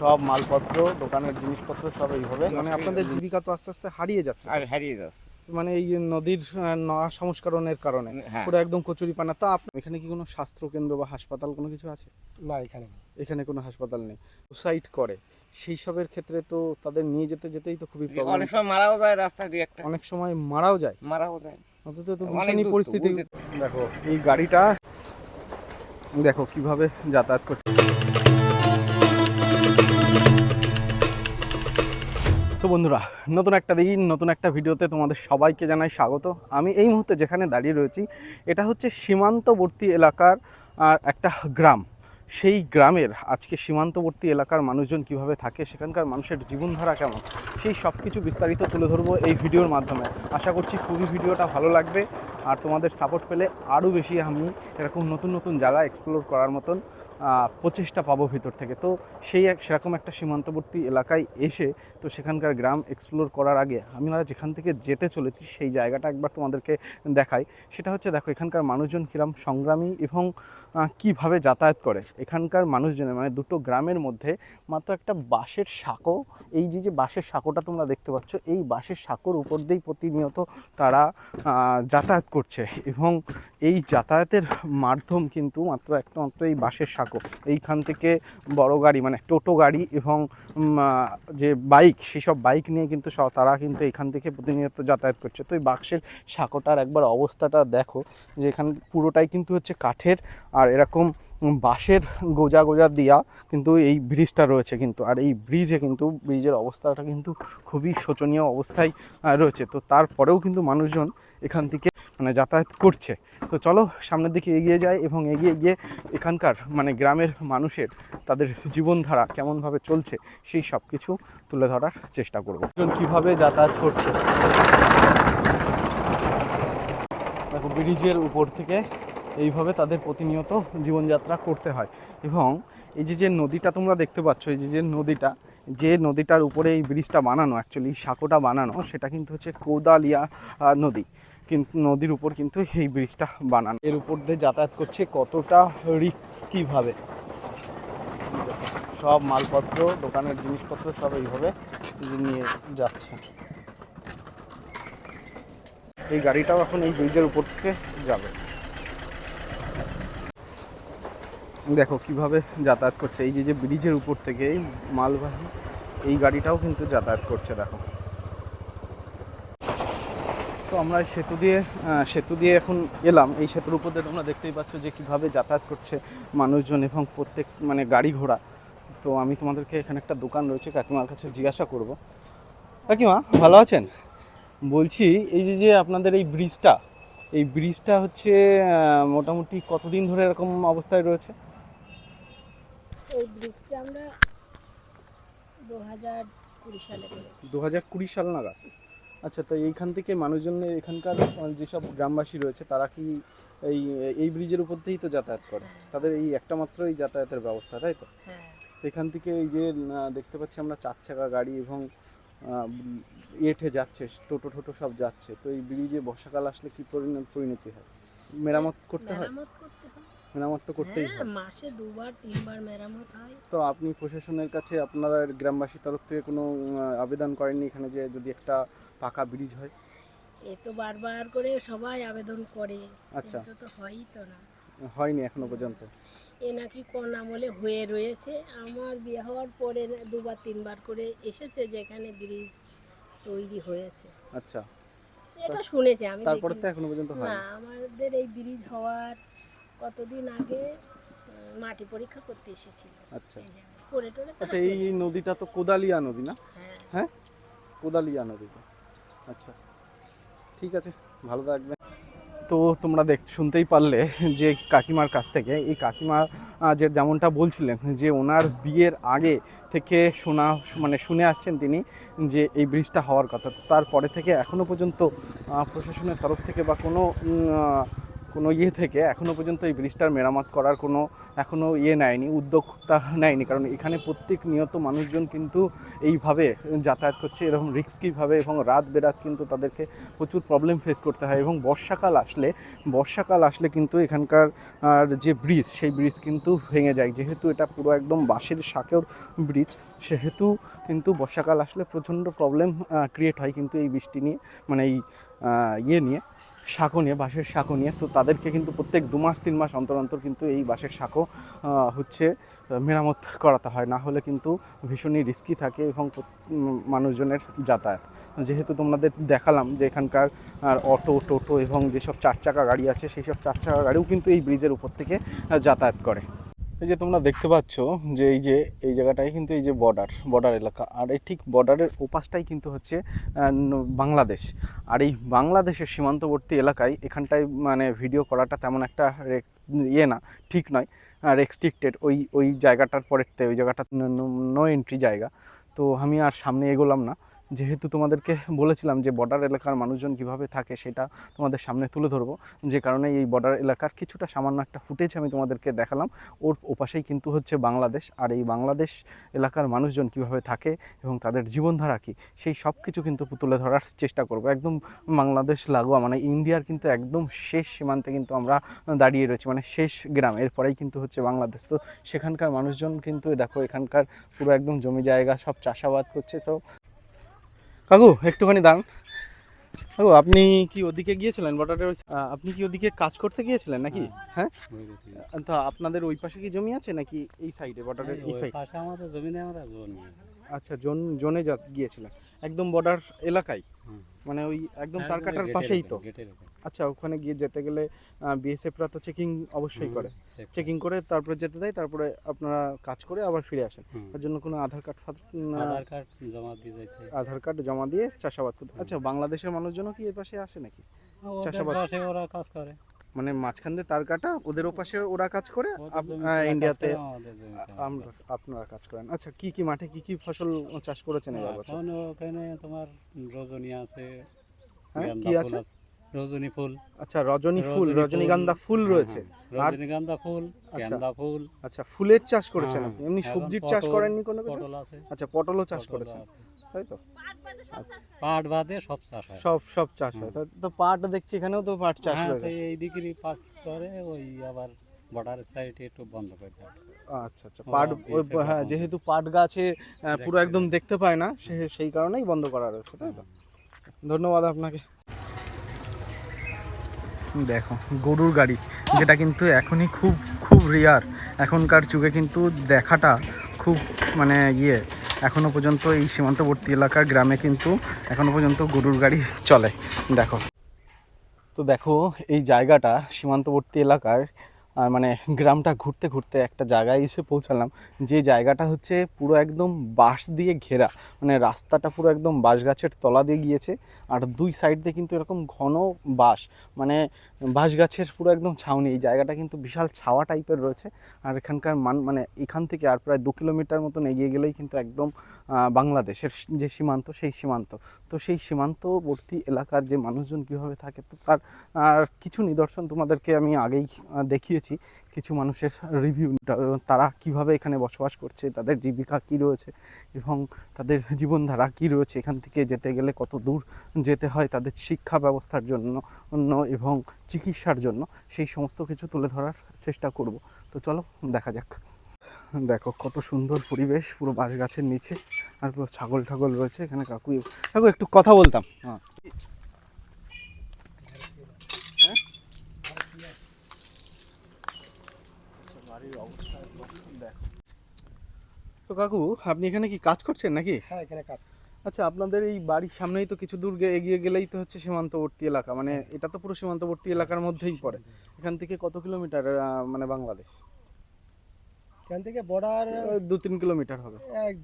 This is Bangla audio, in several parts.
সব মালপত্র দোকানের জিনিসপত্র সব এইভাবে। মানে আপনাদের জীবিকা তো আস্তে আস্তে হারিয়ে যাচ্ছে। আর হারিয়ে যাচ্ছে। মানে এই নদীর নয়া সংস্করণের কারণে হ্যাঁ। পুরো একদম কচুরি পানা তা আপনার এখানে কি কোনো স্বাস্থ্য কেন্দ্র বা হাসপাতাল কোনো কিছু আছে? না এখানে এখানে কোনো হাসপাতাল নেই। সুসাইড করে। সেই সবের ক্ষেত্রে তো তাদের নিয়ে যেতে যেতেই তো খুবই প্রবলেম অনেক সময় মারাও যায় রাস্তায় দুই একটা। অনেক সময় মারাও যায়। মারাও যায়। অন্তত তো ভীষণই পরিস্থিতি। দেখো এই গাড়িটা দেখো কীভাবে যাতায়াত করছে। তো বন্ধুরা, নতুন একটা দিন, নতুন একটা ভিডিওতে তোমাদের সবাইকে জানাই স্বাগত। আমি এই মুহূর্তে যেখানে দাঁড়িয়ে রয়েছি, এটা হচ্ছে সীমান্তবর্তী এলাকার একটা গ্রাম। সেই গ্রামের আজকে সীমান্তবর্তী এলাকার মানুষজন কীভাবে থাকে, সেখানকার মানুষের জীবনধারা কেমন, সেই সব কিছু বিস্তারিত তুলে ধরবো এই ভিডিওর মাধ্যমে। আশা করছি খুবই ভিডিওটা ভালো লাগবে, আর তোমাদের সাপোর্ট পেলে আরও বেশি আমি এরকম নতুন নতুন জায়গা এক্সপ্লোর করার মতন প্রচেষ্টা পাবো ভিতর থেকে। তো সেই এক সেরকম একটা সীমান্তবর্তী এলাকায় এসে তো সেখানকার গ্রাম এক্সপ্লোর করার আগে আমি আমরা যেখান থেকে যেতে চলেছি সেই জায়গাটা একবার তোমাদেরকে দেখাই। সেটা হচ্ছে দেখো এখানকার মানুষজন কিরম সংগ্রামী এবং কীভাবে যাতায়াত করে? এখানকার মানুষজনের মানে দুটো গ্রামের মধ্যে মাত্র একটা বাঁশের সাঁকো, এই যে যে বাঁশের সাঁকোটা তোমরা দেখতে পাচ্ছ, এই বাঁশের সাঁকোর উপর দিয়েই প্রতিনিয়ত তারা যাতায়াত করছে। এবং এই যাতায়াতের মাধ্যম কিন্তু মাত্র একটা মাত্র এই বাঁশের সাঁকো। এইখান থেকে বড় গাড়ি মানে টোটো গাড়ি এবং যে বাইক, সেসব বাইক নিয়ে কিন্তু তারা কিন্তু এখান থেকে প্রতিনিয়ত যাতায়াত করছে। তো এই বাক্সের সাঁকোটার একবার অবস্থাটা দেখো যে এখান পুরোটাই কিন্তু হচ্ছে কাঠের, আর এরকম বাঁশের গোজা গোজা দিয়া কিন্তু এই ব্রিজটা রয়েছে কিন্তু, আর এই ব্রিজে কিন্তু ব্রিজের অবস্থাটা কিন্তু খুবই শোচনীয় অবস্থায় রয়েছে। তো তারপরেও কিন্তু মানুষজন এখান থেকে মানে যাতায়াত করছে। তো চলো সামনের দিকে এগিয়ে যায় এবং এগিয়ে গিয়ে এখানকার মানে গ্রামের মানুষের তাদের জীবনধারা কেমনভাবে চলছে সেই সব কিছু তুলে ধরার চেষ্টা করব। কীভাবে যাতায়াত করছে? দেখো, ব্রিজের উপর থেকে এইভাবে তাদের প্রতিনিয়ত জীবনযাত্রা করতে হয়। এবং এই যে যে নদীটা তোমরা দেখতে পাচ্ছ, এই যে যে নদীটা, যে নদীটার উপরে এই ব্রিজটা বানানো অ্যাকচুয়ালি সাঁকোটা বানানো, সেটা কিন্তু হচ্ছে কোদালিয়া নদী। কিন্তু নদীর উপর কিন্তু এই ব্রিজটা বানানো। এর উপর দিয়ে যাতায়াত করছে কতটা রিস্কিভাবে সব মালপত্র, দোকানের জিনিসপত্র সব এইভাবে নিয়ে যাচ্ছে। এই গাড়িটাও এখন এই ব্রিজের উপর থেকে যাবে। দেখো কীভাবে যাতায়াত করছে। এই যে যে ব্রিজের উপর থেকে এই মালবাহী, এই গাড়িটাও কিন্তু যাতায়াত করছে, দেখো। তো আমরা সেতু দিয়ে সেতু দিয়ে এখন এলাম। এই সেতুর উপর দিয়ে তোমরা দেখতেই পাচ্ছ যে কীভাবে যাতায়াত করছে মানুষজন এবং প্রত্যেক মানে গাড়ি ঘোড়া। তো আমি তোমাদেরকে এখানে একটা দোকান রয়েছে, কাকিমার কাছে জিজ্ঞাসা করব। কাকিমা, ভালো আছেন? বলছি, এই যে যে আপনাদের এই ব্রিজটা এই ব্রিজটা হচ্ছে মোটামুটি কতদিন ধরে এরকম অবস্থায় রয়েছে? এই ব্রিজটা আমরা দু হাজার কুড়ি সালে করেছি দু হাজার কুড়ি সাল নাগাদ। আচ্ছা তো এইখান থেকে মানুষজন এখানকার যেসব গ্রামবাসী রয়েছে তারা কি এই এই ব্রিজের উপর দিয়েই তো যাতায়াত করে? তাদের এই একটা মাত্র এই যাতায়াতের ব্যবস্থা তাই তো? হ্যাঁ। এখান থেকে এই যে দেখতে পাচ্ছি আমরা চার চাকা গাড়ি এবং এঠে যাচ্ছে টোটো টোটো সব যাচ্ছে। তো এই ব্রিজে বর্ষাকাল আসলে কি পরিণত পরিণতি হয়? মেরামত করতে হয়? মেরামত করতে হয় মেরামত তো করতেই হ্যাঁ হয়। মাসে দুবার তিনবার মেরামত হয়। তো আপনি প্রশাসনের কাছে আপনারা গ্রামবাসীর তরফ থেকে কোনো আবেদন করেননি এখানে যে যদি একটা পাকা ব্রিজ হয়? এ তো বারবার করে সবাই আবেদন করে। আচ্ছা। তো হয়ই তো না। হয়নি এখনও পর্যন্ত? এ নাকি কোন আমলে হয়ে রয়েছে। আমার বিয়ে হওয়ার পরে দুবার তিনবার করে এসেছে যেখানে ব্রিজ তৈরি হয়েছে। আচ্ছা। এটা শুনেছি আমি তারপরে তো এখনও পর্যন্ত না আমাদের এই ব্রিজ হওয়ার কতদিন আগে মাটি পরীক্ষা করতে এসেছিল। আচ্ছা। টরে আচ্ছা এই নদীটা তো কোদালিয়া নদী না? হ্যাঁ। হ্যাঁ? কোদালিয়া নদীটা আচ্ছা। ঠিক আছে ভালো থাকবে তো তোমরা দেখ শুনতেই পারলে যে কাকিমার কাছ থেকে এই কাকিমা যে যেমনটা বলছিলেন যে ওনার বিয়ের আগে থেকে শোনা মানে শুনে আসছেন তিনি যে এই ব্রিজটা হওয়ার কথা। তারপরে থেকে এখনও পর্যন্ত প্রশাসনের তরফ থেকে বা কোনো কোনো ইয়ে থেকে এখনও পর্যন্ত এই ব্রিজটার মেরামত করার কোনো এখনও ইয়ে নেয়নি, উদ্যোক্তা নেয়নি। কারণ এখানে প্রত্যেক নিয়ত মানুষজন কিন্তু এইভাবে যাতায়াত করছে, এরকম রিস্কিভাবে এবং রাত বেরাত কিন্তু তাদেরকে প্রচুর প্রবলেম ফেস করতে হয় এবং বর্ষাকাল আসলে বর্ষাকাল আসলে কিন্তু এখানকার যে ব্রিজ সেই ব্রিজ কিন্তু ভেঙে যায়। যেহেতু এটা পুরো একদম বাঁশের শাকের ব্রিজ সেহেতু কিন্তু বর্ষাকাল আসলে প্রচণ্ড প্রবলেম ক্রিয়েট হয় কিন্তু এই বৃষ্টি নিয়ে মানে এই ইয়ে নিয়ে। শাকো নিয়ে, বাঁশের শাঁখো নিয়ে। তো তাদেরকে কিন্তু প্রত্যেক দু মাস, তিন মাস অন্তর অন্তর কিন্তু এই বাঁশের শাঁখো হচ্ছে, মেরামত করাতে হয়। না হলে কিন্তু ভীষণই রিস্কি থাকে এবং মানুষজনের যাতায়াত। যেহেতু তোমাদের দেখালাম যে এখানকার অটো, টোটো এবং যেসব চার চাকা গাড়ি আছে সেই সব চার চাকা গাড়িও কিন্তু এই ব্রিজের উপর থেকে যাতায়াত করে। এই যে তোমরা দেখতে পাচ্ছ যে এই যে, এই জায়গাটাই কিন্তু এই যে বর্ডার বর্ডার এলাকা। আর এই ঠিক বর্ডারের ওপাশটাই কিন্তু হচ্ছে বাংলাদেশ। আর এই বাংলাদেশের সীমান্তবর্তী এলাকায় এখানটায় মানে ভিডিও করাটা তেমন একটা ইয়ে না, ঠিক নয়। রেস্ট্রিক্টেড ওই ওই জায়গাটার পরেরতে, ওই জায়গাটা নো এন্ট্রি জায়গা। তো আমি আর সামনে এগোলাম না। যেহেতু তোমাদেরকে বলেছিলাম যে বর্ডার এলাকার মানুষজন কীভাবে থাকে, সেটা তোমাদের সামনে তুলে ধরবো। যে কারণে এই বর্ডার এলাকার কিছুটা সামান্য একটা ফুটেজ আমি তোমাদেরকে দেখালাম। ওর ওপাশেই কিন্তু হচ্ছে বাংলাদেশ। আর এই বাংলাদেশ এলাকার মানুষজন কীভাবে থাকে এবং তাদের জীবনধারা কী, সেই সব কিছু কিন্তু তুলে ধরার চেষ্টা করব। একদম বাংলাদেশ লাগোয়া মানে ইন্ডিয়ার কিন্তু একদম শেষ সীমান্তে কিন্তু আমরা দাঁড়িয়ে রয়েছি মানে শেষ গ্রাম। এরপরেই কিন্তু হচ্ছে বাংলাদেশ। তো সেখানকার মানুষজন কিন্তু, দেখো, এখানকার পুরো একদম জমি জায়গা, সব চাষাবাদ করছে। তো কাকু একটুখানি দাঁড়ান। কাকু আপনি কি ওদিকে গিয়েছিলেন? ওই- আপনি কি ওদিকে কাজ করতে গিয়েছিলেন নাকি? হ্যাঁ। তো আপনাদের ওই পাশে কি জমি আছে নাকি এই সাইডে বর্ডারের এই সাইড পাশে আমাদের জমি নেই আমরা জোন আচ্ছা জোন জোনে যা গিয়েছিলেন। একদম বর্ডার এলাকায়? হুম। মানে ওই একদম হ্যাঁ, তার কাটার পাশেই তো। আচ্ছা ওখানে গিয়ে যেতে গেলে বিএসএফ রা তো চেকিং অবশ্যই করে। চেকিং করে। তারপরে যেতে দেয় তারপরে আপনারা কাজ করে আবার ফিরে আসেন। তার জন্য কোনো আধার কার্ড আধার কার্ড জমা দিয়ে আধার কার্ড জমা দিয়ে চাষাবাদ করতে আচ্ছা বাংলাদেশের মানুষজনও কি এর পাশে আসে নাকি? চাষাবাদ। ওরা কাজ করে। মানে মাঝখান দিয়ে তার কাটা ওদের ওপাশে ওরা কাজ করে ইন্ডিয়াতে। আপনারা কাজ করেন আচ্ছা কি কি মাঠে কি কি ফসল চাষ করেছেন এবার বছর ওখানে তোমার রজনী আছে হ্যাঁ, কি আছে? রজনী ফুল। আচ্ছা রজনী ফুল রজনীগন্ধা ফুল হ্যাঁ, রয়েছে। হ্যাঁ, রজনীগন্ধা ফুল আচ্ছা। গেন্দা ফুল। আচ্ছা ফুলের চাষ করেছেন হ্যাঁ, আপনি? এমনি সবজির চাষ করেননি কোনো কিছু? পটল আছে। আচ্ছা পটলও চাষ করেছেন। তাই তো? আচ্ছা। পাট বাদে সব চাষ হয়। সব সব চাষ হয়। তো- তো পাট দেখছি এখানেও তো পাট চাষ হ্যাঁ, রয়েছে। এই দিকেরই পাট করে ওই আবার বর্ডারের সাইডে একটু বন্ধ করে দেয় আচ্ছা আচ্ছা। পাট হ্যাঁ যেহেতু পাট গাছে পুরো একদম দেখতে পায় না সে সেই কারণেই বন্ধ করা রয়েছে তাই তো? ধন্যবাদ আপনাকে। দেখো, গরুর গাড়ি, যেটা কিন্তু এখনই খুব খুব রেয়ার এখনকার যুগে কিন্তু দেখাটা খুব মানে ইয়ে। এখনও পর্যন্ত এই সীমান্তবর্তী এলাকার গ্রামে কিন্তু এখনও পর্যন্ত গরুর গাড়ি চলে। দেখো। তো দেখো, এই জায়গাটা সীমান্তবর্তী এলাকার, আর মানে গ্রামটা ঘুরতে ঘুরতে একটা জায়গায় এসে পৌঁছালাম। যে জায়গাটা হচ্ছে পুরো একদম বাঁশ দিয়ে ঘেরা। মানে রাস্তাটা পুরো একদম বাঁশ গাছের তলা দিয়ে গিয়েছে। আর দুই সাইড দিয়ে কিন্তু এরকম ঘন বাঁশ। মানে বাঁশ গাছের পুরো একদম ছাউনি, এই জায়গাটা কিন্তু বিশাল ছাওয়া টাইপের রয়েছে। আর এখানকার মান মানে এখান থেকে আর প্রায় দু কিলোমিটার মতন এগিয়ে গেলেই কিন্তু একদম বাংলাদেশের যে সীমান্ত, সেই সীমান্ত। তো সেই সীমান্তবর্তী এলাকার যে মানুষজন কীভাবে থাকে, তো তার, আর কিছু নিদর্শন তোমাদেরকে আমি আগেই দেখিয়েছি। কিছু মানুষের রিভিউ তারা কীভাবে এখানে বসবাস করছে, তাদের জীবিকা কী রয়েছে এবং তাদের জীবনধারা কী রয়েছে, এখান থেকে যেতে গেলে কত দূর যেতে হয়, তাদের শিক্ষা ব্যবস্থার জন্য অন্য এবং চিকিৎসার জন্য সেই সমস্ত কিছু তুলে ধরার চেষ্টা করব। তো চলো, দেখা যাক। দেখো কত সুন্দর পরিবেশ, পুরো বাঁশ গাছের নিচে, আর পুরো ছাগল ঠাগল রয়েছে এখানে কাকু কাকু একটু কথা বলতাম। হ্যাঁ? আচ্ছা, বাড়ির অবস্থা একদম দেখো। তো কাকু আপনি এখানে কি কাজ করছেন নাকি? হ্যাঁ এখানে কাজ করছি। আচ্ছা আপনাদের এই বাড়ির সামনেই তো কিছু দূর এগিয়ে গেলেই তো হচ্ছে সীমান্তবর্তী এলাকা। মানে এটা তো পুরো সীমান্তবর্তী এলাকার মধ্যেই পড়ে। এখান থেকে কত কিলোমিটার মানে বাংলাদেশ? এখান থেকে বর্ডার দু তিন কিলোমিটার হবে। এক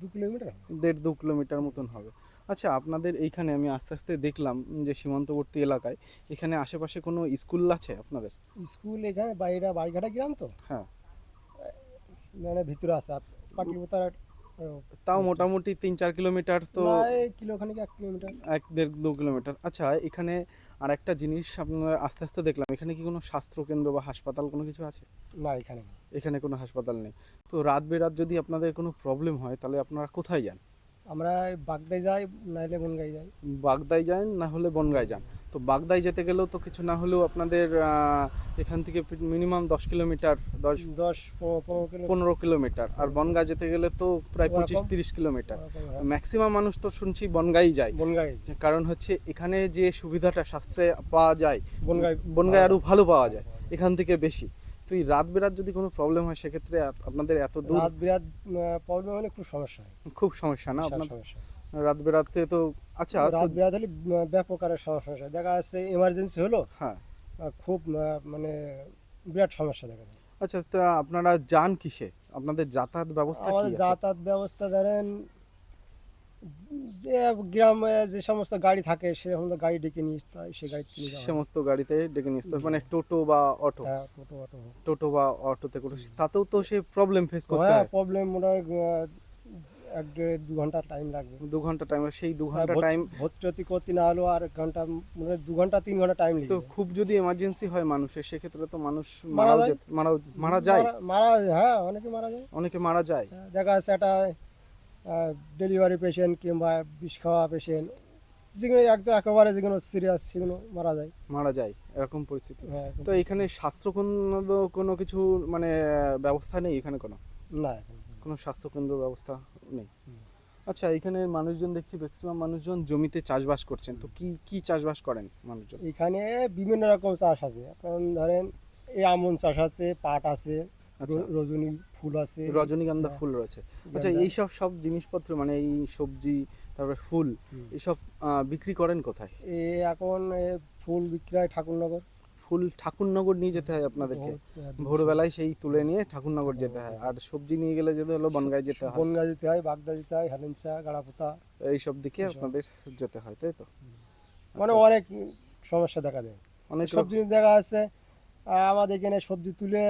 দু কিলোমিটার দেড় দু কিলোমিটার মতন হবে। আচ্ছা আপনাদের এইখানে আমি আস্তে আস্তে দেখলাম যে সীমান্তবর্তী এলাকায় এখানে আশেপাশে কোনো স্কুল আছে আপনাদের? স্কুল এখানে বাইরে বাড়িঘাটা গ্রাম তো? হ্যাঁ। মানে ভিতরে আছে। পাটলিপুতার তাও মোটামুটি তিন চার কিলোমিটার তো কিলোখানিক এক কিলোমিটার। এক দেড় দু কিলোমিটার। আচ্ছা এখানে আর একটা জিনিস আপনারা আস্তে আস্তে দেখলাম। এখানে কি কোনো স্বাস্থ্যকেন্দ্র বা হাসপাতাল কোনো কিছু আছে? না এখানে এখানে কোনো হাসপাতাল নেই। তো রাত বেরাত যদি আপনাদের কোনো প্রবলেম হয় তাহলে আপনারা কোথায় যান? আমরা বাগদায় যাই নাইলে বনগাই যাই। বাগদায় যান না হলে বনগায় যান। তো বাগদায় যেতে গেলেও তো কিছু না হলেও আপনাদের এখান থেকে মিনিমাম দশ কিলোমিটার দশ দশ পনেরো পনেরো কিলো পনেরো কিলোমিটার। আর বনগাঁ যেতে গেলে তো প্রায় পঁচিশ তিরিশ কিলোমিটার। ম্যাক্সিমাম মানুষ তো শুনছি বনগাঁই যায়। বনগাই। কারণ হচ্ছে এখানে যে সুবিধাটা শাস্ত্রে পাওয়া যায় বনগাই বনগায় আরও ভালো পাওয়া যায় এখান থেকে বেশি। তো এই রাত বেরাত যদি কোনো প্রবলেম হয় সেক্ষেত্রে আপনাদের এত দূর রাত বিরাত প্রবলেম হলে খুব সমস্যা খুব সমস্যা না আপনার? রাত বেরাতে তো আচ্ছা রাত বিরাত হলে ব্যাপক আরে সমস্যা হয়। দেখা যাচ্ছে এমার্জেন্সি হলো হ্যাঁ। খুব মানে বিরাট সমস্যা দেখা যায়। আচ্ছা তা আপনারা যান কিসে? আপনাদের যাতায়াত ব্যবস্থা কি আমাদের যাতায়াত ব্যবস্থা ধরেন যে গ্রামে যে সমস্ত গাড়ি থাকে সে সমস্ত গাড়ি ডেকে নিয়ে আসতে হয়, সে গাড়ি। সমস্ত গাড়িতে ডেকে নিয়ে আসতে। মানে টোটো বা অটো? হ্যাঁ টোটো অটো। টোটো বা অটোতে করে তাতেও তো সে প্রবলেম ফেস করতে হ্যাঁ হয়। প্রবলেম মোটামুটি এক দেড় দু ঘণ্টা টাইম লাগবে। দু ঘণ্টা টাইম সেই দু ঘণ্টা টাইম ভর্তি করতে না হলেও আর ঘণ্টা মানে দু ঘণ্টা তিন ঘণ্টা টাইম তো খুব যদি এমার্জেন্সি হয় মানুষের সেক্ষেত্রে তো মানুষ মারা যায়। মারা মারা যায়। মারা- হ্যাঁ অনেকে মারা যায়। অনেকে মারা যায়। হ্যাঁ, দেখা যাচ্ছে একটা ডেলিভারি পেশেন্ট কিংবা বিষ খাওয়া পেশেন্ট যেগুলো একদম একেবারে যেগুলো সিরিয়াস সেগুলো মারা যায়। মারা যায় এরকম পরিস্থিতি। হ্যাঁ তো এখানে স্বাস্থ্য কেন্দ্র কোনো কিছু মানে ব্যবস্থা নেই এখানে কোনো? না কোনো স্বাস্থ্য কেন্দ্র ব্যবস্থা নেই। আচ্ছা এখানে মানুষজন দেখছি ম্যাক্সিমাম মানুষজন জমিতে চাষবাস করছেন। তো কি কি চাষবাস করেন মানুষজন? এখানে বিভিন্ন রকম চাষ আছে। কারণ ধরেন এই আমন চাষ আছে পাট আছে আচ্ছা। রজনী ফুল আছে। রজনীগন্ধা হ্যাঁ। ফুল রয়েছে। আচ্ছা গেন্দা। এইসব সব জিনিসপত্র মানে এই সবজি তারপরে ফুল হুম। এইসব বিক্রি করেন কোথায়? এ এখন ফুল বিক্রি হয় ঠাকুরনগর। ফুল ঠাকুরনগর নিয়ে যেতে হয় আপনাদেরকে। ভোরবেলায় সেই তুলে নিয়ে ঠাকুরনগর যেতে হয়। আর সবজি নিয়ে গেলে যেতে হলো বনগায় যেতে হয়। বনগা যেতে হয় বাগদা যেতে হয় হেলেঞ্চা গাড়াপোতা। এইসব দিকে আপনাদের যেতে হয় তাই তো? মানে আচ্ছা, অনেক সমস্যা দেখা দেয়। অনেক সবজি দেখা যাচ্ছে আহ, আমাদের এখানে সবজি তুলে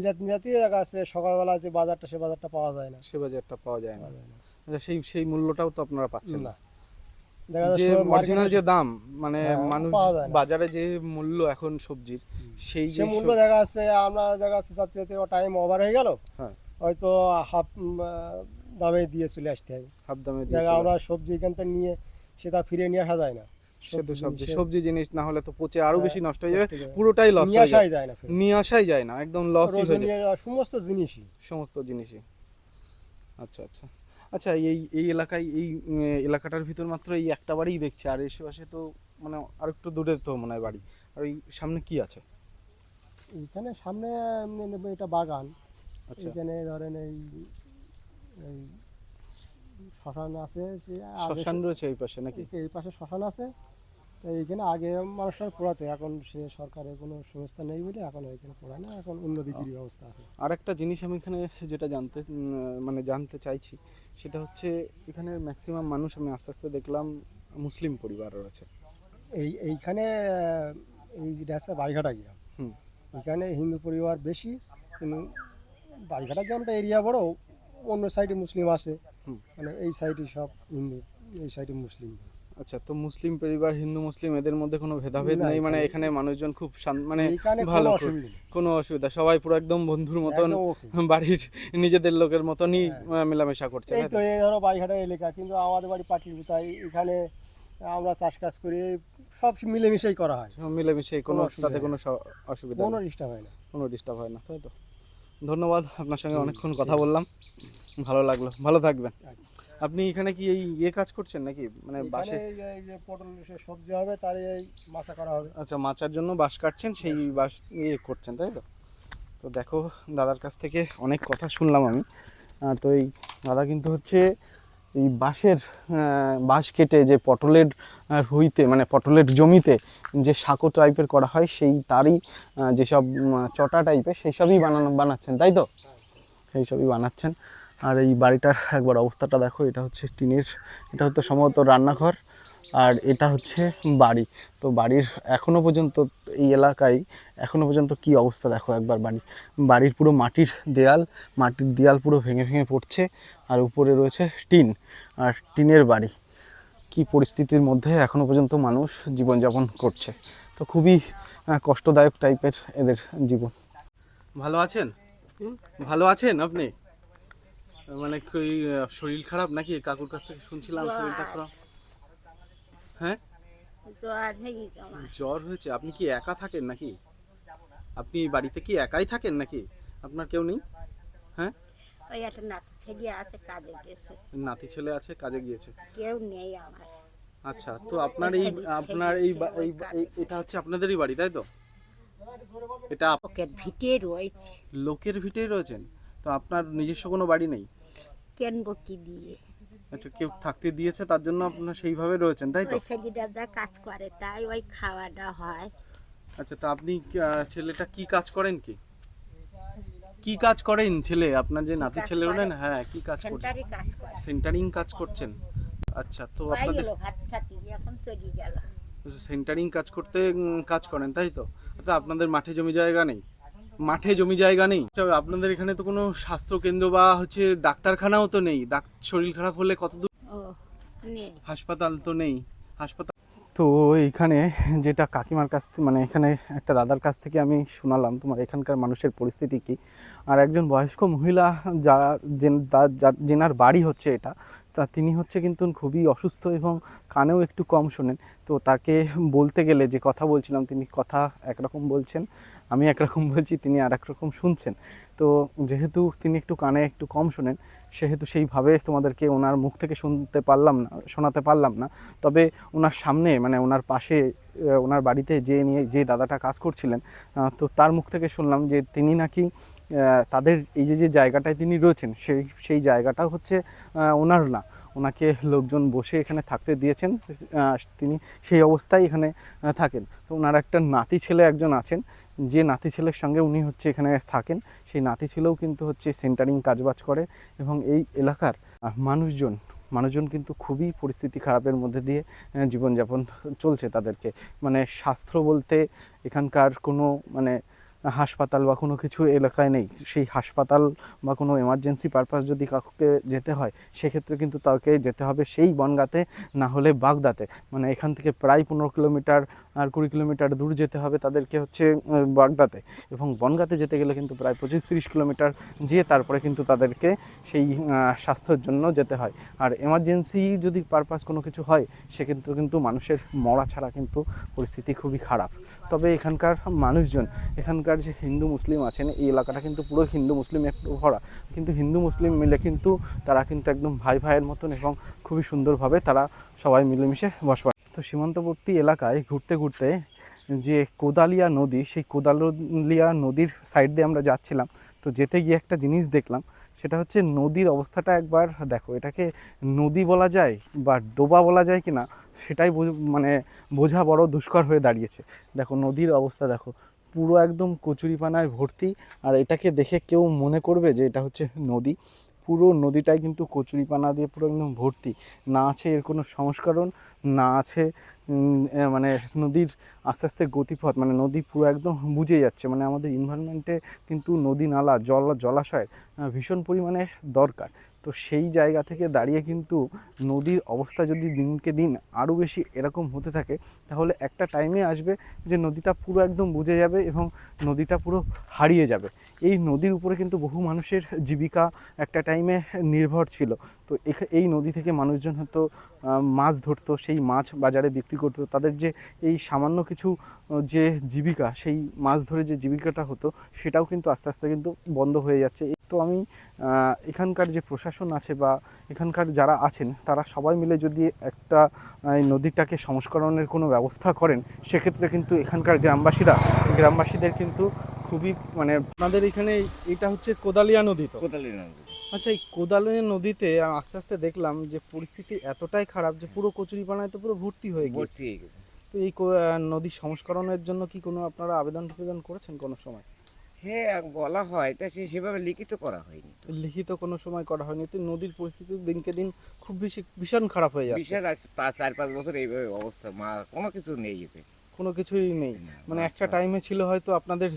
জাতি জাতি দেখা আছে সকালবেলা যে বাজারটা সে বাজারটা পাওয়া যায় না। সে বাজারটা পাওয়া যায় না। আচ্ছা সেই সেই মূল্যটাও তো আপনারা পাচ্ছেন না। যে অরিজিনাল যে দাম মানে হ্যাঁ, মানুষ। বাজারে যে মূল্য এখন সবজির সেই যে মূল্য দেখা যাচ্ছে আমরা দেখা যাতে যাতে টাইম ওভার হয়ে গেল হ্যাঁ। হয়তো হাফ দামে দিয়ে চলে আসতে হয় হাফ দামে দিয়ে আমরা সবজি এখান থেকে নিয়ে সেটা ফিরে নিয়ে আসা যায় না। সে তো সবজি সবজি জিনিস না হলে তো পচে আরও হ্যাঁ, বেশি নষ্ট হয়ে যাবে। পুরোটাই লস নিয়ে আসাই যায় যায় না নিয়ে আসাই যায় না একদম লসই হয়ে যায়। সমস্ত জিনিসই। সমস্ত জিনিসই। আচ্ছা আচ্ছা। আচ্ছা এই এই এলাকায় এই এলাকাটার ভিতর মাত্র এই একটা বাড়িই দেখছি আর আশেপাশে তো মানে আর একটু দূরে তো মনে হয় বাড়ি। আর ওই সামনে কি আছে? এখানে সামনে এটা বাগান। আচ্ছা। এখানে ধরেন এই এই শ্মশান আছে শ্মশান রয়েছে এই পাশে নাকি? এই পাশে শ্মশান আছে। তো এইখানে আগে মানুষরা পোড়াতে এখন সে সরকারের কোনো সংস্থা নেই বলে এখন এখানে পোড়ায় না এখন অন্যদিকেরই ব্যবস্থা আছে আর একটা জিনিস আমি এখানে যেটা জানতে মানে জানতে চাইছি সেটা হচ্ছে এখানে ম্যাক্সিমাম মানুষ আমি আস্তে আস্তে দেখলাম মুসলিম পরিবার রয়েছে এই এইখানে এই যেটা আছে বাড়িঘাটা গ্রাম হুম। এখানে হিন্দু পরিবার বেশি কিন্তু বাড়িঘাটা গ্রামটা এরিয়া বড় অন্য সাইডে মুসলিম আসে। মানে এই সাইডে সব হিন্দু এই সাইডে মুসলিম আচ্ছা তো মুসলিম পরিবার হিন্দু মুসলিম এদের মধ্যে কোনো ভেদাভেদ নেই মানে এখানে- মানুষজন খুব মানে ভালো কোনো অসুবিধা। সবাই পুরো একদম বন্ধুর মতন বাড়ির নিজেদের লোকের মতনই হ্যাঁ। মেলামেশা করছে এই তো? এই ধরো বাড়িঘাটা এলাকা কিন্তু আমাদের বাড়ি পাটির কোথায় এখানে আমরা চাষ কাজ করি সব মিলেমিশেই করা হয়। সব মিলেমিশে কোনো তাতে কোনো অসুবিধা কোনো ডিস্টার্ব হয় না। কোনো ডিস্টার্ব হয় না তাই তো? ধন্যবাদ আপনার সঙ্গে অনেকক্ষণ কথা বললাম। ভালো লাগল। ভালো থাকবেন। আচ্ছা। আপনি এখানে কি এই ইয়ে কাজ করছেন নাকি? মানে বাসে? এই যে- পটল সবজি হবে তার এই মাছা করা হবে। আচ্ছা মাচার জন্য বাঁশ কাটছেন সেই বাঁশ ইয়ে করছেন তাই তো? তো দেখো দাদার কাছ থেকে অনেক কথা শুনলাম আমি। তো এই দাদা কিন্তু হচ্ছে এই বাঁশের বাঁশ কেটে যে পটলের হইতে মানে পটলের জমিতে যে সাঁকো টাইপের করা হয় সেই তারই যেসব চটা টাইপের সেই সবই বানানো বানাচ্ছেন তাই তো? সেই সবই বানাচ্ছেন। আর এই বাড়িটার একবার অবস্থাটা দেখো এটা হচ্ছে টিনের এটা হচ্ছে সম্ভবত রান্নাঘর আর এটা হচ্ছে বাড়ি। তো বাড়ির এখনও পর্যন্ত এই এলাকায় এখনও পর্যন্ত কি অবস্থা দেখো একবার বাড়ি। বাড়ির পুরো মাটির দেয়াল মাটির দেয়াল পুরো ভেঙে ভেঙে পড়ছে আর উপরে রয়েছে টিন আর টিনের বাড়ি। কি পরিস্থিতির মধ্যে এখনও পর্যন্ত মানুষ জীবনযাপন করছে। তো খুবই কষ্টদায়ক টাইপের এদের জীবন। ভালো আছেন? ভালো আছেন আপনি? মানে কি শরীর খারাপ নাকি? কাকুর কাছ থেকে শুনছিলাম শরীরটা খারাপ। হ্যাঁ? জ্বর হয়েছে আপনি কি একা থাকেন নাকি? আপনি বাড়িতে কি একাই থাকেন নাকি? আপনার কেউ নেই? হ্যাঁ? ওই একটা নাতি ছেলে আছে কাজে গেছে। নাতি ছেলে আছে কাজে গিয়েছে। কেউ নেই আমার। আচ্ছা তো আপনার এই আপনার এই এটা হচ্ছে আপনাদেরই বাড়ি তাই তো? এটা ওকে ভিটে রয়েছে। লোকের ভিটেই রয়েছেন? তো আপনার নিজস্ব কোনো বাড়ি নেই? কেনবো কি দিয়ে। আচ্ছা কেউ থাকতে দিয়েছে তার জন্য আপনার সেইভাবে রয়েছেন তাই তো? ছেলেটা যা কাজ করে তাই ওই খাওয়াটা হয়। আচ্ছা তো আপনি আহ, ছেলেটা কি কাজ করেন কি? কি কাজ করেন ছেলে? আপনার যে নাতি কাজ ছেলে করে? হলেন হ্যাঁ কি কাজ করেন সেন্টারে কাজ করে। সেন্টারিং কাজ করছেন? আচ্ছা তো আপনাদের এলো ভাত ছাতি এখন চলে গেল। সেন্টারিং কাজ করতে উম, কাজ করেন তাই তো? আচ্ছা আপনাদের মাঠে জমি জায়গা নেই? মাঠে জমি জায়গা নেই। আচ্ছা আপনাদের এখানে তো কোনো স্বাস্থ্য কেন্দ্র বা হচ্ছে ডাক্তারখানাও তো নেই। শরীর খারাপ হলে কত দূর হাসপাতাল তো নেই। হাসপাতাল তো এইখানে যেটা কাকিমার কাছ থেকে মানে এখানে একটা দাদার কাছ থেকে আমি শোনালাম তোমার এখানকার মানুষের পরিস্থিতি কি? আর একজন বয়স্ক মহিলা যা যেন- তা- যার- যেনার বাড়ি হচ্ছে এটা তা তিনি হচ্ছে কিন্তু খুবই অসুস্থ এবং কানেও একটু কম শোনেন। তো তাকে বলতে গেলে যে কথা বলছিলাম তিনি কথা একরকম বলছেন। আমি একরকম বলছি, তিনি আর রকম শুনছেন। তো যেহেতু তিনি একটু কানে একটু কম শোনেন, সেহেতু সেইভাবে তোমাদেরকে ওনার মুখ থেকে শুনতে পারলাম না, শোনাতে পারলাম না। তবে ওনার সামনে মানে ওনার পাশে ওনার বাড়িতে যে নিয়ে, যে দাদাটা কাজ করছিলেন তো তার মুখ থেকে শুনলাম যে তিনি নাকি তাদের এই যে যে জায়গাটায় তিনি রয়েছেন, সেই সেই জায়গাটা হচ্ছে ওনার না। ওনাকে লোকজন বসে এখানে থাকতে দিয়েছেন তিনি সেই অবস্থায় এখানে থাকেন। তো ওনার একটা নাতি ছেলে একজন আছেন যে নাতি ছেলের সঙ্গে উনি হচ্ছে এখানে থাকেন, সেই নাতি ছেলেও কিন্তু হচ্ছে সেন্টারিং কাজবাজ করে এবং এই এলাকার মানুষজন মানুষজন কিন্তু খুবই পরিস্থিতি খারাপের মধ্যে দিয়ে জীবনযাপন চলছে তাদেরকে। মানে স্বাস্থ্য বলতে এখানকার কোনো মানে হাসপাতাল বা কোনো কিছু এলাকায় নেই। সেই হাসপাতাল বা কোনো এমার্জেন্সি পারপাস যদি কাকুকে যেতে হয়, সেক্ষেত্রে কিন্তু তাকে যেতে হবে সেই বনগাতে, না হলে বাগদাতে। মানে এখান থেকে প্রায় পনেরো কিলোমিটার আর কুড়ি কিলোমিটার দূর যেতে হবে তাদেরকে হচ্ছে বাগদাতে। এবং বনগাতে যেতে গেলে কিন্তু প্রায় পঁচিশ তিরিশ কিলোমিটার যেয়ে তারপরে কিন্তু তাদেরকে সেই স্বাস্থ্যের জন্য যেতে হয়। আর এমার্জেন্সি যদি পারপাস কোনো কিছু হয় সেক্ষেত্রে কিন্তু মানুষের মরা ছাড়া কিন্তু পরিস্থিতি খুবই খারাপ। তবে এখানকার মানুষজন, এখানকার যে হিন্দু মুসলিম আছেন, এই এলাকাটা কিন্তু পুরো হিন্দু মুসলিম একটু ভরা। কিন্তু হিন্দু মুসলিম মিলে কিন্তু তারা কিন্তু একদম ভাই ভাইয়ের মতন এবং খুবই সুন্দরভাবে তারা সবাই মিলেমিশে বসবাস তো সীমান্তবর্তী এলাকায় ঘুরতে ঘুরতে যে কোদালিয়া নদী, সেই কোদালিয়া নদীর সাইড দিয়ে আমরা যাচ্ছিলাম, তো যেতে গিয়ে একটা জিনিস দেখলাম, সেটা হচ্ছে নদীর অবস্থাটা একবার দেখো, এটাকে নদী বলা যায় বা ডোবা বলা যায় কি না, সেটাই মানে বোঝা বড় দুষ্কর হয়ে দাঁড়িয়েছে। দেখো নদীর অবস্থা দেখো, পুরো একদম কচুরিপানায় ভর্তি, আর এটাকে দেখে কেউ মনে করবে যে এটা হচ্ছে নদী। পুরো নদীটাই কিন্তু কচুরিপানা দিয়ে পুরো একদম ভর্তি। না আছে এর কোনো সংস্করণ, না আছে মানে নদীর আস্তে আস্তে গতিপথ মানে নদী পুরো একদম বুঝে যাচ্ছে। মানে আমাদের ইনভারনমেন্টে কিন্তু নদী নালা, জল জলাশয়ের ভীষণ পরিমাণে দরকার। তো সেই জায়গা থেকে দাঁড়িয়ে কিন্তু নদীর অবস্থা যদি দিনকে দিন আরও বেশি এরকম হতে থাকে, তাহলে একটা টাইমে আসবে যে নদীটা পুরো একদম বুঝে যাবে এবং নদীটা পুরো হারিয়ে যাবে। এই নদীর উপরে কিন্তু বহু মানুষের জীবিকা একটা টাইমে নির্ভর ছিল। তো এই নদী থেকে মানুষজন হয়তো মাছ ধরতো, সেই মাছ বাজারে বিক্রি করতো। তাদের যে এই সামান্য কিছু যে জীবিকা, সেই মাছ ধরে যে জীবিকাটা হতো, সেটাও কিন্তু আস্তে আস্তে কিন্তু বন্ধ হয়ে যাচ্ছে। তো আমি এখানকার যে প্রশাসন আছে বা এখানকার যারা আছেন, তারা সবাই মিলে যদি একটা নদীটাকে সংস্করণের কোনো ব্যবস্থা করেন, সেক্ষেত্রে কিন্তু এখানকার গ্রামবাসীরা, গ্রামবাসীদের কিন্তু খুবই মানে আপনাদের এখানে এটা হচ্ছে কোদালিয়া নদী তো? কোদালি নদী। আচ্ছা এই কোদালিয়া নদীতে আস্তে আস্তে দেখলাম যে পরিস্থিতি এতটাই খারাপ যে পুরো কচুরিপানায় তো পুরো ভর্তি হয়ে গেছে। তো এই নদী সংস্করণের জন্য কি কোনো আপনারা আবেদন টাবেদন করেছেন কোনো সময়? হ্যাঁ বলা হয় তা সেভাবে লিখিত করা হয়নি। লিখিত কোনো সময় করা হয়নি। তো নদীর পরিস্থিতি দিনকে দিন খুব বেশি ভীষণ খারাপ হয়ে যাচ্ছে। বিশাল চার পাঁচ বছর এইভাবে অবস্থা মা কোনো কিছু নেই এতে। কোনো কিছুই নেই। মানে একটা টাইমে ছিল হয়তো আপনাদের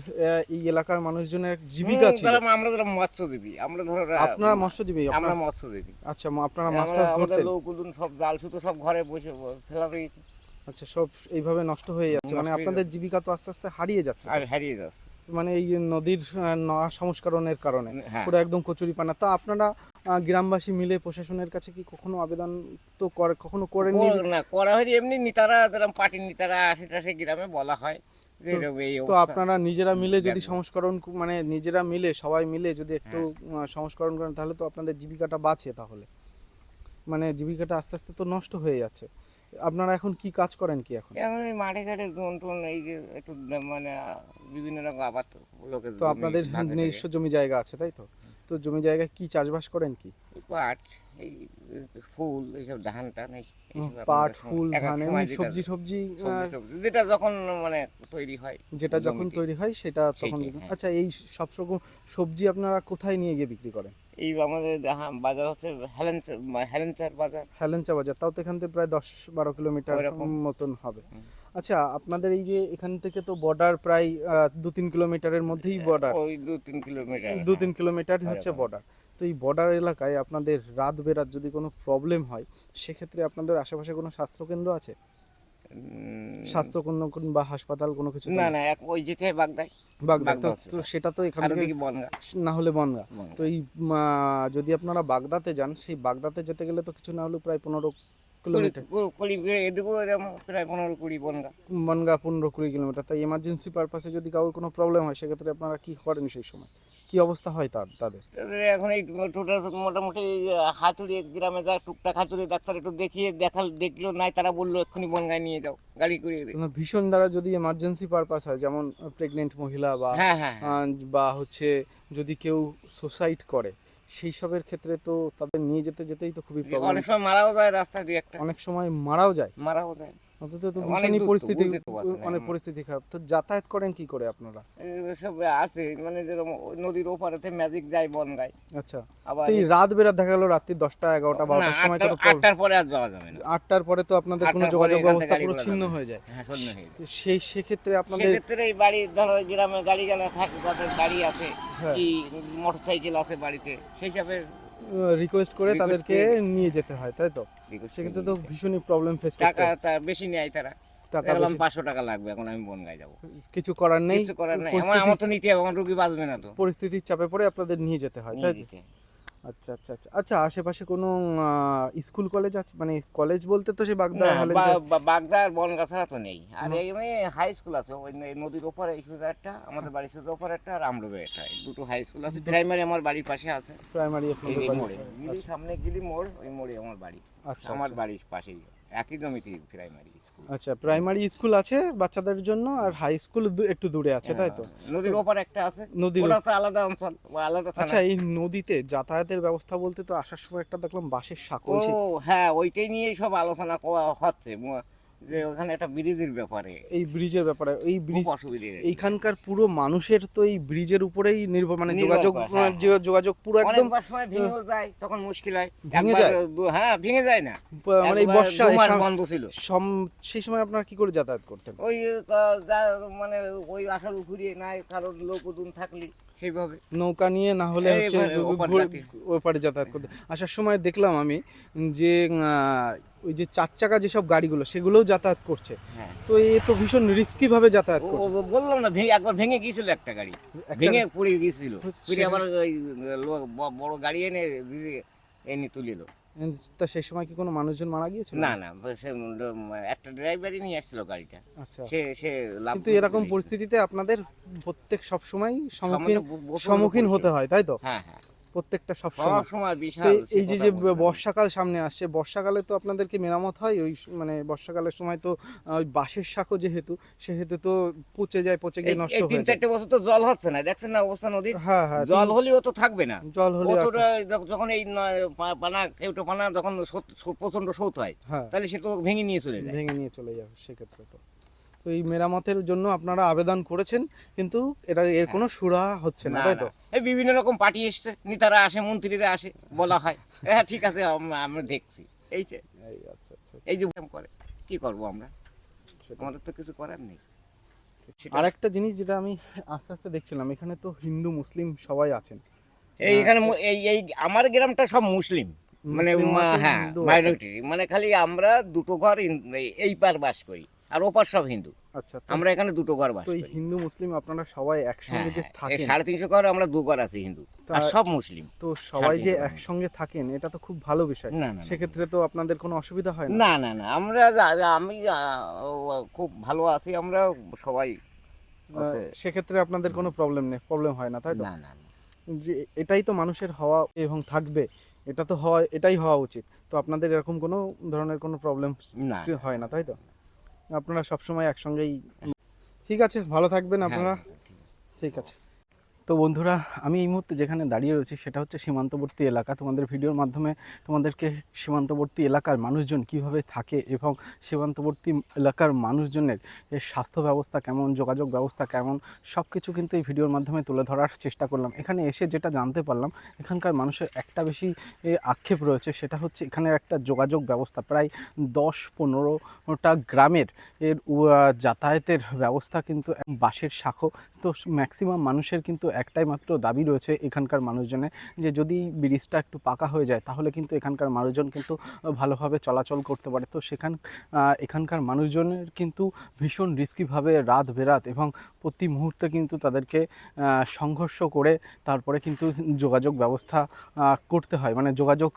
এই এলাকার মানুষজনের জীবিকা ছিল। আমরা ধরো মৎস্যজীবী আমরা ধরো আপনারা মৎস্যজীবী আমরা মৎস্যজীবী। আচ্ছা আপনারা মাছ টাছ ধরতেন? লোকজন সব জাল সুতো সব ঘরে বসে ফেলা রয়েছে আচ্ছা সব এইভাবে নষ্ট হয়ে যাচ্ছে। মানে আপনাদের জীবিকা তো আস্তে আস্তে হারিয়ে যাচ্ছে। আর হারিয়ে যাচ্ছে। মানে এই নদীর সংস্করণের কারণে। হ্যাঁ। পুরো একদম কচুরি পানা তা আপনারা গ্রামবাসী মিলে প্রশাসনের কাছে কি কখনো আবেদন তো করে কখনো করেননি? না করা হয়নি। এমনি নেতারা যেরকম পার্টির নেতারা টাসে গ্রামে বলা হয় তো-। আপনারা নিজেরা মিলে যদি সংস্করণ মানে নিজেরা মিলে সবাই মিলে যদি একটু হ্যাঁ। সংস্করণ করেন তাহলে তো আপনাদের জীবিকাটা বাঁচে তাহলে। মানে জীবিকাটা আস্তে আস্তে তো নষ্ট হয়ে যাচ্ছে। আপনারা এখন কি কাজ করেন কি এখন? এখন এই মাঠে ঘাটে জন টন এই যে একটু মানে বিভিন্ন রকম আবাদ লোকের তো আপনাদের নিজস্ব জমি জায়গা আছে তাই তো? তো জমি জায়গায় কি চাষবাস করেন কি? পাট এই ফুল এইসব ধান টান পাট ফুল ধান সবজি সবজি যেটা যখন মানে তৈরি হয় যেটা যখন তৈরি হয় সেটা তখন হ্যাঁ। আচ্ছা এই সব রকম সবজি আপনারা কোথায় নিয়ে গিয়ে বিক্রি করেন? এই আমাদের হ্যাঁ, বাজার হচ্ছে হেলেঞ্চার বাজার। হেলেঞ্চা বাজার তাও তো এখান থেকে প্রায় দশ বারো কিলোমিটার মতন হবে। আচ্ছা আপনাদের এই যে এখান থেকে তো বর্ডার প্রায় দু তিন কিলোমিটারের মধ্যেই বর্ডার ওই দু তিন কিলোমিটার দু হ্যাঁ। তিন কিলোমিটার হচ্ছে বর্ডার তো এই বর্ডার এলাকায় আপনাদের রাত বেরাত যদি কোনো প্রবলেম হয় সেক্ষেত্রে আপনাদের আশেপাশে কোনো স্বাস্থ্যকেন্দ্র আছে? উম, স্বাস্থ্যকেন্দ্র কোন- বা হাসপাতাল কোনো কিছু না না এক ওই বাগদায়। বাগদা তো। সেটা তো এখান থেকে না হলে বনগা। বনগা। তো এই যদি আপনারা বাগদাতে যান সেই বাগদাতে যেতে গেলে তো কিছু না হলেও প্রায় পনেরো কিলোমিটার? কুড়ি- এদিকেও এরকম প্রায় পনেরো কুড়ি বনগা। বনগা পনেরো কুড়ি কিলোমিটার। তাই এমার্জেন্সি পারপাসে যদি কারোর কোনো প্রবলেম হয় সেক্ষেত্রে আপনারা কি করেন সেই সময়? কি অবস্থা হয় তার তাদের? এখন এই টোটাল মোটামুটি হাতুড়ি গ্রামে যা টুকটাক হাতুড়ি ডাক্তার একটু দেখিয়ে দেখাল দেখল নাই তারা বলল এক্ষুনি বনগায় নিয়ে যাও গাড়ি করে। ভীষণ দ্বারা যদি এমার্জেন্সি পারপাস হয় যেমন প্রেগনেন্ট মহিলা বা হ্যাঁ হ্যাঁ হ্যাঁ। বা হচ্ছে যদি কেউ সুসাইড করে সেই সবের ক্ষেত্রে তো তাদের নিয়ে যেতে যেতেই তো খুবই অনেক সময় মারাও যায় রাস্তা দুই একটা। অনেক সময় মারাও যায়। মারাও যায়। অন্তত তো ভীষণই পরিস্থিতি বুঝতে তো পারছেন, অনেক পরিস্থিতি খারাপ। তো যাতায়াত করেন কি করে আপনারা? সব আছে মানে যেরকম নদীর ওপারেতে ম্যাজিক যায় বনগায় আচ্ছা। আবার এই রাত বেরাত দেখা গেল রাত্রি দশটা এগারোটা বারোটার সময় আটটার- আটটার পরে আর যাওয়া যাবে না। আটটার পরে তো আপনাদের কোনো যোগাযোগ ব্যবস্থা পুরো ছিন্ন হয়ে যায়। হ্যাঁ যায় সেই সেক্ষেত্রে আপনাদের সেক্ষেত্রে এই বাড়ি ধরো গ্রামে গাড়ি গেলে থাকে গাড়ি আছে হ্যাঁ। কি মোটর সাইকেল আছে বাড়িতে সেই হিসাবে রিকোয়েস্ট করে তাদেরকে নিয়ে যেতে হয় তাই তো? সেক্ষেত্রে তো ভীষণই প্রবলেম ফেস করতে। টাকা বেশি নেয় তারা। টাকা পাঁচশো টাকা লাগবে এখন আমি বনগায় যাব। কিছু করার নেই কিছু করার নেই। আমার আমার তো নিতে হবে আমার রুগী বাঁচবে না তো। পরিস্থিতির চাপে পড়ে আপনাদের নিয়ে যেতে হয় তাই। আচ্ছা আচ্ছা আচ্ছা। আচ্ছা আশেপাশে কোনো স্কুল কলেজ আছে? মানে কলেজ বলতে তো সেই বাগদা বাগদা আর বনগা ছাড়া তো নেই। আর এখানে হাই স্কুল আছে ওই নদীর ওপরে এই সুযোগ একটা আমাদের বাড়ির সুযোগ ওপরে একটা আর আমরবে একটা। দুটো হাই স্কুল আছে প্রাইমারি আমার বাড়ির পাশে আছে। প্রাইমারি মোড়ে। সামনে গিলি মোড় ওই মোড়ে আমার বাড়ি। আচ্ছা আমার আচ্ছা। বাড়ির পাশেই। একই জমিতে প্রাইমারি স্কুল আচ্ছা প্রাইমারি স্কুল আছে বাচ্চাদের জন্য আর হাই স্কুল একটু দূরে আছে তাই তো? হ্যাঁ, নদীর ওপার একটা আছে। নদীর ওটা তো আলাদা অঞ্চল আলাদা আচ্ছা এই নদীতে যাতায়াতের ব্যবস্থা বলতে তো আসার সময় একটা দেখলাম বাসের সাঁকো ও হ্যাঁ ওইটাই নিয়ে সব আলোচনা করা হচ্ছে। যে ওখানে একটা ব্রিজের ব্যাপারে। এই ব্রিজের ব্যাপারে এই ব্রিজ এইখানকার পুরো মানুষের তো এই ব্রিজের উপরেই নির্ভর মানে যোগাযোগ হ্যাঁ, যে- যোগাযোগ পুরো একদম সময় ভেঙেও যায় তখন মুশকিল হয়। ভেঙে যায়? হ্যাঁ ভেঙে যায় না। মানে এই বর্ষা বন্ধ ছিল। সেই সময় আপনারা কি করে যাতায়াত করতেন? ওই মানে ওই আসার ঘুরিয়ে নাই কারণ লোকজন থাকলে সেইভাবে। নৌকা নিয়ে না হলে হচ্ছে এবারে ওপার যাতায়াত করতে। আসার সময় দেখলাম আমি যে ওই যে চার চাকা যেসব গাড়িগুলো সেগুলোও যাতায়াত করছে। হ্যাঁ। তো এ তো ভীষণ রিস্কি ভাবে যাতায়াত করছে। বললাম না ভেঙে একবার ভেঙে গিয়েছিল একটা গাড়ি। ভেঙে পড়ে গিয়েছিল। আবার ওই বড় গাড়ি এনে এনে তুলিল। তা সেই সময় কি কোনো মানুষজন মারা গিয়েছিল? না না সে একটা ড্রাইভারই নিয়ে আসছিল গাড়িটা। আচ্ছা। সে সে কিন্তু এরকম পরিস্থিতিতে আপনাদের প্রত্যেক সব সময় সম্মুখীন সম্মুখীন হতে হয় তাই তো? হ্যাঁ হ্যাঁ। প্রত্যেকটা সব সময়। এই যে যে বর্ষাকাল সামনে আসছে বর্ষাকালে তো আপনাদের কি মেরামত হয় ওই মানে বর্ষাকালের সময় তো ওই বাঁশের শাকো যেহেতু সেহেতু তো পচে যায় পচে গিয়ে নষ্ট তিন হয়ে যায়। চারটে বছর তো জল হচ্ছে না দেখছেন না অবস্থা নদীর? হ্যাঁ হ্যাঁ জল হলেও তো থাকবে না। জল হলে যখন এই পানা কেউটো পানা যখন প্রচণ্ড সৌত হয় হ্যাঁ। তাহলে সে তো ভেঙে নিয়ে চলে যায়। ভেঙে নিয়ে চলে যাবে সেক্ষেত্রে তো। তো এই মেরামতের জন্য আপনারা আবেদন করেছেন কিন্তু এটা এর কোনো সুরাহা হচ্ছে না তাই তো? এই বিভিন্ন রকম পার্টি এসছে নেতারা আসে মন্ত্রীরা আসে বলা হয়। হ্যাঁ ঠিক আছে আমরা দেখছি। এই যে এই আচ্ছা আচ্ছা এই যে করে কি করব আমরা। আমাদের তো কিছু করার নেই। আরেকটা জিনিস যেটা আমি আস্তে আস্তে দেখছিলাম এখানে তো হিন্দু মুসলিম সবাই আছেন। এই এখানে এই এই আমার গ্রামটা সব মুসলিম। মানে হ্যাঁ মাইনরিটি মানে খালি আমরা দুটো ঘর এই পার বাস করি। আর ওপার সব হিন্দু। আচ্ছা আমরা এখানে দুটো ঘর বাস করি। হিন্দু মুসলিম আপনারা সবাই হ্যাঁ একসঙ্গে যে হ্যাঁ, থাকেন। সাড়ে তিনশো ঘর আমরা দু ঘর আছি হিন্দু। আর সব মুসলিম। তো সবাই যে একসঙ্গে থাকেন এটা তো খুব ভালো বিষয়। না না। সেক্ষেত্রে তো আপনাদের কোনো অসুবিধা হয় না? না না আমরা আমি খুব ভালো আছি আমরা সবাই সেক্ষেত্রে আপনাদের কোনো প্রবলেম নেই প্রবলেম হয় না তাই তো? না না। যে এটাই তো মানুষের হওয়া এবং থাকবে এটা তো হয় এটাই হওয়া উচিত। তো আপনাদের এরকম কোনো ধরনের কোনো প্রবলেম না হয় না তাই তো? আপনারা সবসময় একসঙ্গেই ঠিক আছে ভালো থাকবেন আপনারা। ঠিক আছে। তো বন্ধুরা, আমি এই মুহূর্তে যেখানে দাঁড়িয়ে রয়েছি সেটা হচ্ছে সীমান্তবর্তী এলাকা। তোমাদের ভিডিওর মাধ্যমে তোমাদেরকে সীমান্তবর্তী এলাকার মানুষজন কীভাবে থাকে এবং সীমান্তবর্তী এলাকার মানুষজনের এর স্বাস্থ্য ব্যবস্থা কেমন, যোগাযোগ ব্যবস্থা কেমন সব কিছু কিন্তু এই ভিডিওর মাধ্যমে তুলে ধরার চেষ্টা করলাম। এখানে এসে যেটা জানতে পারলাম, এখানকার মানুষের একটা বেশি আক্ষেপ রয়েছে, সেটা হচ্ছে এখানে একটা যোগাযোগ ব্যবস্থা। প্রায় দশ পনেরোটা গ্রামের এর যাতায়াতের ব্যবস্থা কিন্তু বাসের শাখো তো ম্যাক্সিমাম মানুষের কিন্তু একটাই মাত্র দাবি রয়েছে এখানকার মানুষজনের যে যদি ব্রিজটা একটু পাকা হয়ে যায় তাহলে কিন্তু এখানকার মানুষজন কিন্তু ভালোভাবে চলাচল করতে পারে। তো সেখান এখানকার মানুষজনের কিন্তু ভীষণ রিস্কিভাবে রাত বেরাত এবং প্রতি মুহূর্তে কিন্তু তাদেরকে সংঘর্ষ করে তারপরে কিন্তু যোগাযোগ ব্যবস্থা করতে হয়। মানে যোগাযোগ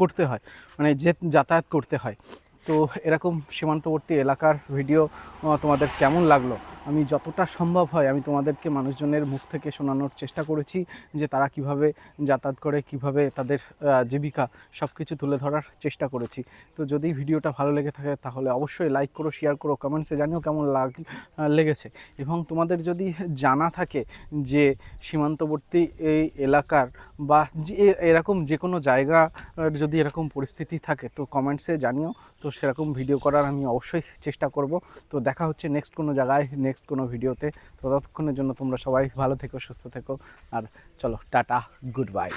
করতে হয়। মানে যে, যাতায়াত করতে হয়। তো এরকম সীমান্তবর্তী এলাকার ভিডিও তোমাদের কেমন লাগল? আমি যতটা সম্ভব হয় আমি তোমাদেরকে মানুষজনের মুখ থেকে শোনানোর চেষ্টা করেছি যে তারা কীভাবে যাতায়াত করে, কীভাবে তাদের জীবিকা সব কিছু তুলে ধরার চেষ্টা করেছি। তো যদি ভিডিওটা ভালো লেগে থাকে তাহলে অবশ্যই লাইক করো শেয়ার করো কমেন্টসে জানিও কেমন লাগ, লেগেছে। এবং তোমাদের যদি জানা থাকে যে সীমান্তবর্তী এই এলাকার বা যে এরকম যে কোনো জায়গা যদি এরকম পরিস্থিতি থাকে তো কমেন্টসে জানিও। তো সেরকম ভিডিও করার আমি অবশ্যই চেষ্টা করব। তো দেখা হচ্ছে নেক্সট কোনো জায়গায় নেক্সট কোনো ভিডিওতে। তো ততক্ষণের জন্য তোমরা সবাই ভালো থেকো, সুস্থ থেকো, আর চলো, টাটা গুড বাই